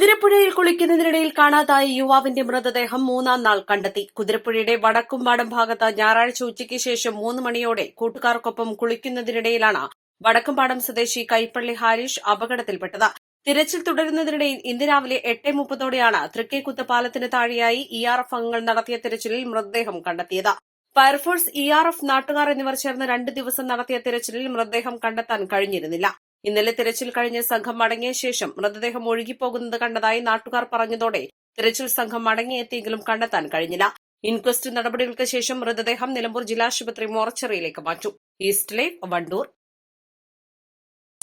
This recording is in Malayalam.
കുതിരപ്പുഴയിൽ കുളിക്കുന്നതിനിടയിൽ കാണാതായ യുവാവിന്റെ മൃതദേഹം മൂന്നാം നാൾ കണ്ടെത്തി. കുതിരപ്പുഴയുടെ വടക്കുംപാടം ഭാഗത്ത് ഞായറാഴ്ച ഉച്ചയ്ക്ക് ശേഷം മൂന്ന് മണിയോടെ കൂട്ടുകാർക്കൊപ്പം കുളിക്കുന്നതിനിടയിലാണ് വടക്കുംപാടം സ്വദേശി കൈപ്പള്ളി ഹാരിഷ് അപകടത്തിൽപ്പെട്ടത്. തിരച്ചിൽ തുടരുന്നതിനിടയിൽ ഇന്ന് രാവിലെ എട്ട് മുപ്പതോടെയാണ് തൃക്കേക്കുത്ത് പാലത്തിന് താഴെയായി ഇ ആർ എഫ് അംഗങ്ങൾ നടത്തിയ തിരച്ചിലിൽ മൃതദേഹം കണ്ടെത്തിയത്. ഫയർഫോഴ്സ് ഇ ആർ എഫ് നാട്ടുകാർ എന്നിവർ ചേർന്ന് രണ്ട് ദിവസം നടത്തിയ തിരച്ചിലിൽ മൃതദേഹം കണ്ടെത്താൻ കഴിഞ്ഞിരുന്നില്ല. ഇന്നലെ തിരച്ചിൽ കഴിഞ്ഞ് സംഘം മടങ്ങിയ ശേഷം മൃതദേഹം ഒഴുകിപ്പോകുന്നത് കണ്ടതായി നാട്ടുകാർ പറഞ്ഞതോടെ തിരച്ചിൽ സംഘം മടങ്ങിയെത്തിയെങ്കിലും കണ്ടെത്താൻ കഴിഞ്ഞില്ല. ഇൻക്വസ്റ്റ് നടപടികൾക്ക് ശേഷം മൃതദേഹം നിലമ്പൂർ ജില്ലാശുപത്രി മോർച്ചറിയിലേക്ക് മാറ്റും. ഈസ്റ്റ് വണ്ടൂർ.